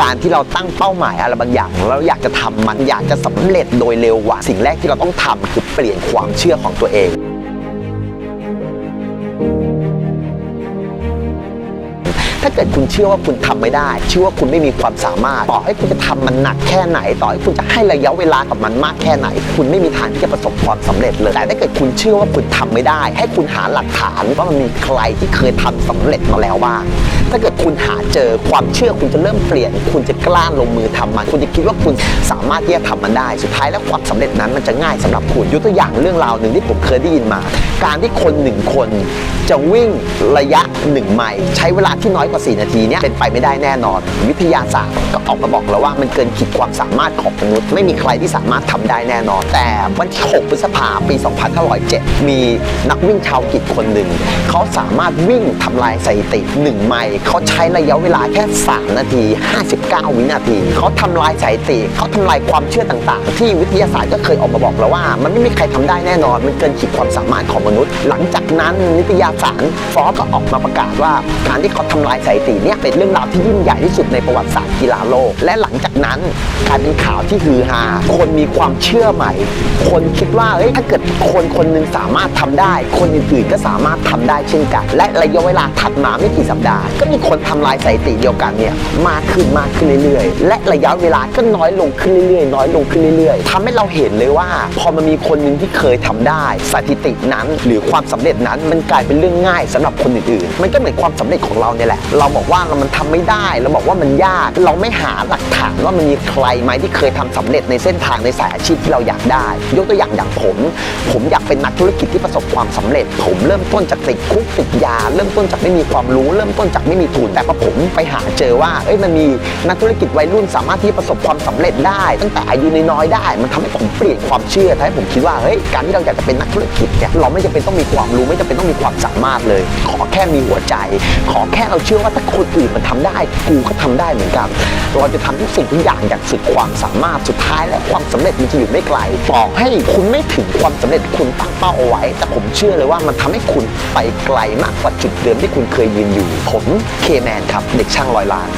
การที่เราตั้งเป้าหมายอะไรบางอย่างแล้วอยากจะทำมันอยากจะสำเร็จโดยเร็วว่าสิ่งแรกที่เราต้องทำคือเปลี่ยนความเชื่อของตัวเองถ้าเกิดคุณเชื่อว่าคุณทำไม่ได้ เชื่อว่าคุณไม่มีความสามารถ ต่อให้คุณจะทำมันหนักแค่ไหน ต่อให้คุณจะให้ระยะเวลากับมันมากแค่ไหน คุณไม่มีทางที่จะประสบความสำเร็จเลย แต่ถ้าเกิดคุณเชื่อว่าคุณทำไม่ได้ ให้คุณหาหลักฐานว่ามันมีใครที่เคยทำสำเร็จมาแล้วบ้าง ถ้าเกิดคุณหาเจอความเชื่อคุณจะเริ่มเปลี่ยน คุณจะกล้าลงมือทำมัน คุณจะคิดว่าคุณสามารถที่จะทำมันได้ สุดท้ายแล้วความสำเร็จนั้นมันจะง่ายสำหรับคุณยกตัวอย่างเรื่องราวหนึ่งที่ผมเคยได้ยินมา การที่คนหนึ่งคนจะวิ่งระยะหนึ่งไมล์ใช้เวลาที่น้อยกว่า 4 นาทีเนี่ยเป็นไปไม่ได้แน่นอน วิทยาศาสตร์ก็ออกมาบอกแล้วว่ามันเกินขีดความสามารถของมนุษย์ ไม่มีใครที่สามารถทำได้แน่นอน แต่วันที่ 6 พฤษภาปี 2507 มีนักวิ่งชาวอังกฤษคนหนึ่ง เขาสามารถวิ่งทำลายสถิติ 1 ไมล์เขาใช้ระยะเวลาแค่ 3 นาที 59 วินาที เขาทำลายสถิติเขาทำลายความเชื่อต่างๆ ที่วิทยาศาสตร์ก็เคยออกมาบอกแล้วว่า มันไม่มีใครทำได้แน่นอน มันเกินขีดความสามารถของมนุษย์ หลังจากนั้นนิตยสารฟอร์ก็ออกมาประกาศว่าการที่เขาทำลายสถิติเนี่ยเป็นเรื่องราวที่ยิ่งใหญ่ที่สุดในประวัติศาสตร์กีฬาโลก และหลังจากนั้นกลายเป็นข่าวที่ฮือฮาคนมีความเชื่อใหม่ คนคิดว่าเฮ้ยถ้าเกิดคนคนหนึงสามารถทำได้ คนอื่นๆก็สามารถทำได้เช่นกัน และระยะเวลาถัดมาไม่กี่สัปดาห์ก็มีคนทำลายสถิติเดียวกันเนี่ยมากขึ้นมากขึ้นเรื่อยๆ และระยะเวลาก็น้อยลงขึ้นเรื่อยๆ น้อยลงขึ้นเรื่อยๆทำให้เราเห็นเลยว่า พอมันมีคนหนึ่งที่เคยทำได้สถิตินั้น หรือความสำเร็จนั้นมันกลายเป็นเรื่องง่ายสำหรับคนอื่นๆ มันก็เหมือนความสำเร็จของเราเนี่ยแหละ เราบอกว่ามันทำไม่ได้ เราบอกว่ามันยาก เราไม่หาหลักฐานว่ามันมีใครไหมที่เคยทำสำเร็จในเส้นทางในสายอาชีพที่เราอยากได้ ยกตัวอย่างอย่างผม ผมอยากเป็นนักธุรกิจที่ประสบความสำเร็จ ผมเริ่มต้นจากติดคุกติดยา เริ่มต้นจากไม่มีความรู้ เริ่มต้นจากไม่มีทุน แต่พอผมไปหาเจอว่าเอ้ยมันมีนักธุรกิจวัยรุ่นสามารถที่ประสบความสำเร็จได้ ตั้งแต่อายุน้อยๆได้ มันทำให้ผมเปลี่ยนความเชื่อทำให้ผมคิดว่าเฮ้ยการที่เราอยากจะเป็นนักธุรกิจเนี่ยเราไม่จำเป็นต้องมีความรู้ไม่จำเป็นต้องมีความสามารถเลย ขอแค่มีหัวใจ ขอแค่เราเชื่อว่าถ้าคนอื่นมันทำได้กูก็ทำได้เหมือนกันเราจะทำทุกสิ่งทุกอย่างอย่างสุดความสามารถสุดท้ายแล้วความสำเร็จมันจะอยู่ไม่ไกลต่อให้คุณไม่ถึงความสำเร็จคุณตั้งเป้าเอาไว้ แต่ผมเชื่อเลยว่ามันทำให้คุณไปไกลมากกว่าจุดเดิมที่คุณเคยยืนอยู่ ผมเคแมนครับเด็กช่างร้อยล้าน